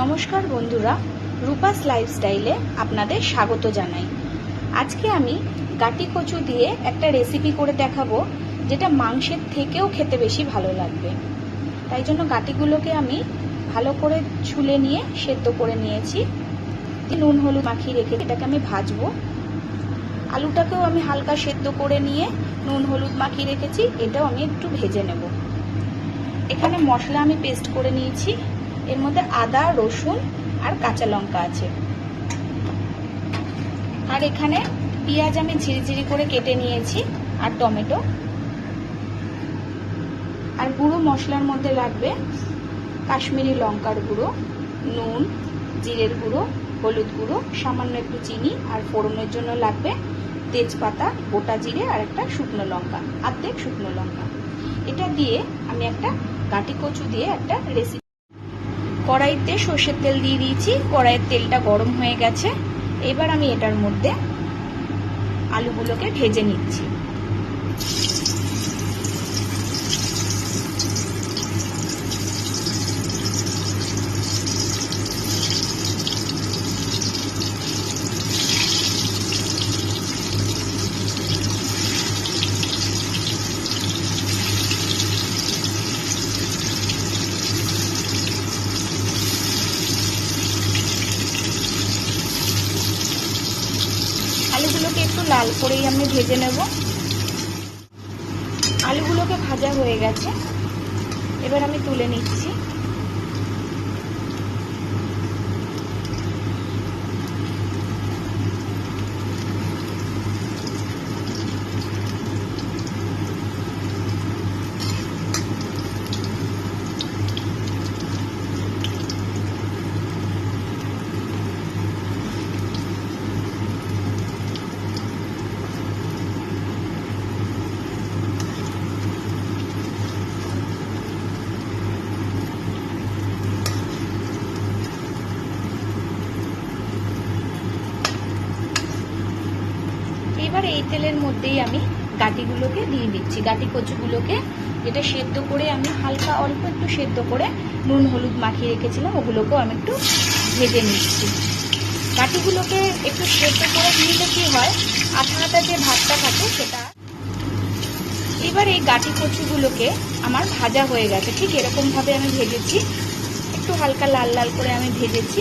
নমস্কার বন্ধুরা, রূপাস লাইফস্টাইলে আপনাদের স্বাগত জানাই। আজকে আমি গাটি কচু দিয়ে একটা রেসিপি করে দেখাবো, যেটা মাংসের থেকেও খেতে বেশি ভালো লাগবে। তাই জন্য গাটিগুলোকে আমি ভালো করে ছুলে নিয়ে সেদ্ধ করে নিয়েছি। নুন, হলুদ মাখিয়ে রেখে এটাকে আমি ভাজবো। আলুটাকেও আমি হালকা সেদ্ধ করে নিয়ে নুন, হলুদ মাখিয়ে রেখেছি, এটাও আমি একটু ভেজে নেব। এখানে মশলা আমি পেস্ট করে নিয়েছি। এর মধ্যে আদা, রসুন আর কাঁচা লঙ্কা আছে। আর এখানে পেঁয়াজ আমি ঝিরিঝিরি করে কেটে নিয়েছি আর টমেটো। আর গুঁড়ো মশলার মধ্যে লাগবে কাশ্মীরি লঙ্কার গুঁড়ো, নুন, জিরের গুঁড়ো, হলুদ গুঁড়ো, সামান্য একটু চিনি আর ফোড়নের জন্য লাগবে তেজপাতা, গোটা জিরে আর একটা শুকনো লঙ্কা, আর্ধেক শুকনো লঙ্কা। এটা দিয়ে আমি একটা গাটি কচু দিয়ে একটা রেসিপি কড়াইতে সর্ষের তেল দিয়ে দিয়েছি। কড়াইয়ের তেলটা গরম হয়ে গেছে। এবার আমি এটার মধ্যে আলুগুলোকে ভেজে নিচ্ছি। আলুগুলোকে একটু লাল করেই আমি ভেজে নেব। আলুগুলোকে ভাজা হয়ে গেছে। এবার আমি তুলে নিচ্ছি। এবার এই তেলের মধ্যেই আমি গাটিগুলোকে দিয়ে দিচ্ছি। গাটি কচুগুলোকে যেটা সেদ্ধ করে আমি হালকা অল্প একটু সেদ্ধ করে নুন, হলুদ মাখিয়ে রেখেছিলাম, ওগুলোকেও আমি একটু ভেজে নিচ্ছি। গাটিগুলোকে একটু সেদ্ধ করে নিলে কি হয় আঠা আঠা যে ভাতটা থাকে সেটা। এবার এই গাটি কচুগুলোকে আমার ভাজা হয়ে গেছে। ঠিক এরকমভাবে আমি ভেজেছি। একটু হালকা লাল লাল করে আমি ভেজেছি।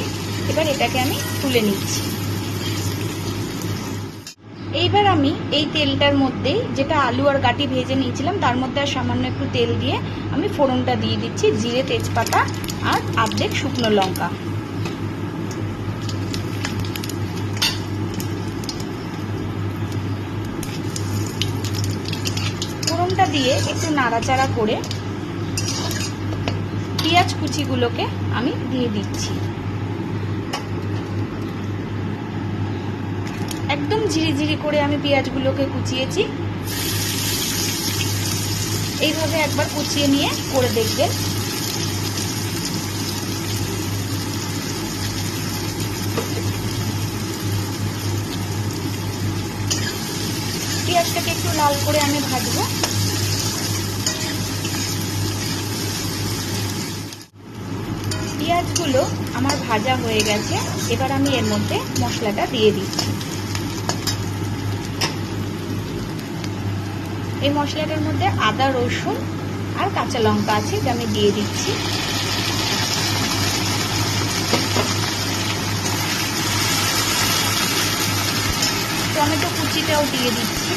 এবার এটাকে আমি তুলে নিচ্ছি। এইবার আমি এই তেলটার মধ্যেই যেটা আলু আর গাটি ভেজে নিয়েছিলাম, তার মধ্যে আর সামান্য একটু তেল দিয়ে আমি ফোড়নটা দিয়ে দিচ্ছি, জিরে, তেজপাতা আর আর্ধেক শুকনো লঙ্কা। ফোড়নটা দিয়ে একটু নাড়াচাড়া করে পেঁয়াজ কুচিগুলোকে আমি দিয়ে দিচ্ছি। একদম ঝিরিঝিরি করে আমি পেঁয়াজগুলোকে কুচিয়েছি। এইভাবে একবার কুচিয়ে নিয়ে করে দেখবেন। পেঁয়াজটাকে একটু লাল করে আমি ভাজবো। পেঁয়াজগুলো আমার ভাজা হয়ে গেছে। এবার আমি এর মধ্যে মশলাটা দিয়ে দিচ্ছি। এই মশলাটার মধ্যে আদা, রসুন আর কাঁচা লঙ্কা আছে যা আমি দিয়ে দিচ্ছি। টমেটো কুচিটাও দিয়ে দিচ্ছি।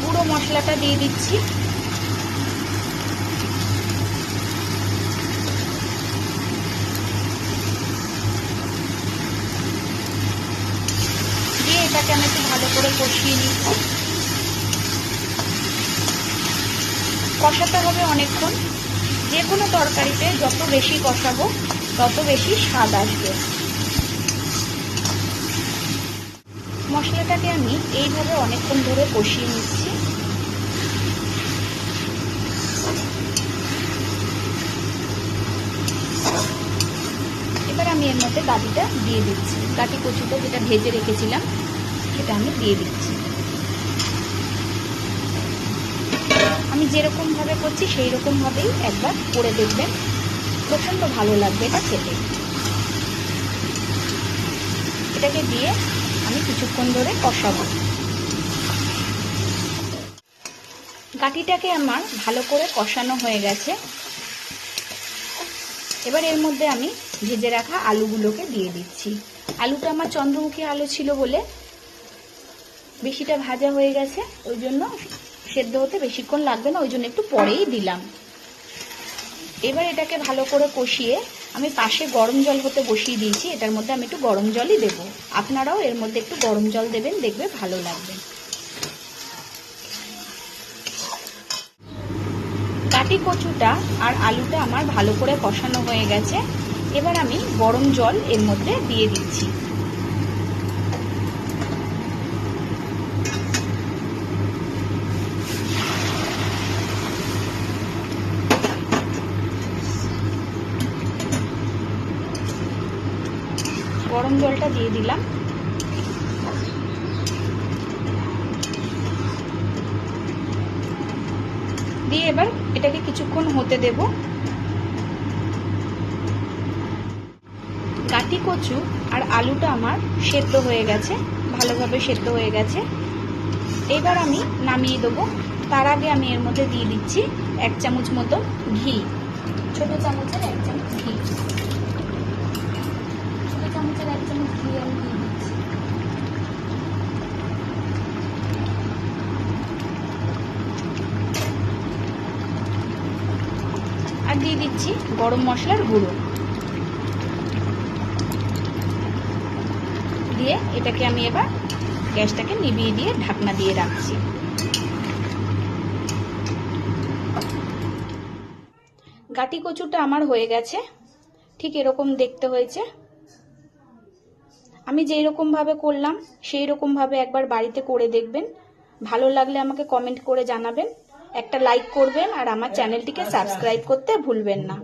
গুঁড়ো মশলাটা দিয়ে দিচ্ছি। এটাকে আমি একটু ভালো করে কষিয়ে নিচ্ছি কষাতে হবে অনেকক্ষণ। যে কোনো তরকারিতে যত বেশি কষাবো, তত বেশি স্বাদ আসবে। মশলাটাকে আমি এইভাবে অনেকক্ষণ ধরে কষিয়ে নিচ্ছি। এবার আমি এর মধ্যে গাটিটা দিয়ে দিচ্ছি। গাটি কচুটা যেটা ভেজে রেখেছিলাম সেটা আমি দিয়ে দিচ্ছি। আমি যেরকমভাবে করছি সেই রকমভাবেই একবার করে দেখবেন। প্রচণ্ড ভালো লাগবে এটা খেতে। এটাকে দিয়ে আমি কিছুক্ষণ ধরে কষাবো। গাটিটাকে আমার ভালো করে কষানো হয়ে গেছে। এবার এর মধ্যে আমি ভেজে রাখা আলুগুলোকে দিয়ে দিচ্ছি। আলুটা আমার চন্দ্রমুখী আলু ছিল বলে বেশিটা ভাজা হয়ে গেছে, ওই জন্য সেদ্ধ হতে বেশিক্ষণ লাগবে না, ওই জন্য একটু পরেই দিলাম। এবার এটাকে ভালো করে কষিয়ে আমি পাশে গরম জল হতে বসিয়ে দিয়েছি, এটার মধ্যে আমি একটু গরম জলই দেব। আপনারাও এর মধ্যে একটু গরম জল দেবেন, দেখবে ভালো লাগবে। কাটি কচুটা আর আলুটা আমার ভালো করে কষানো হয়ে গেছে। এবার আমি গরম জল এর মধ্যে দিয়ে দিচ্ছি। গরম জলটা দিয়ে দিলাম। দিয়ে এবার এটাকে কিছুক্ষণ হতে দেব। গাটি কচু আর আলুটা আমার সেদ্ধ হয়ে গেছে, ভালোভাবে সেদ্ধ হয়ে গেছে। এবার আমি নামিয়ে দেবো। তার আগে আমি এর মধ্যে দিয়ে দিচ্ছি এক চামচ মতো ঘি। ছোট চামচের এক চামচ ঘি। চামচের এক চামচ ঘি আমি আর দিয়ে দিচ্ছি গরম মশলার গুঁড়ো। দিয়ে এটাকে আমি এবার গ্যাসটাকে নিভিয়ে দিয়ে ঢাকনা দিয়ে রাখছি। গাটি কচুটা আমার হয়ে গেছে। ঠিক এরকম দেখতে হয়েছে। আমি যেই রকমভাবে করলাম, সেই রকমভাবে একবার বাড়িতে করে দেখবেন। ভালো লাগলে আমাকে কমেন্ট করে জানাবেন। একটা লাইক করবেন আর আমার চ্যানেলটিকে সাবস্ক্রাইব করতে ভুলবেন না।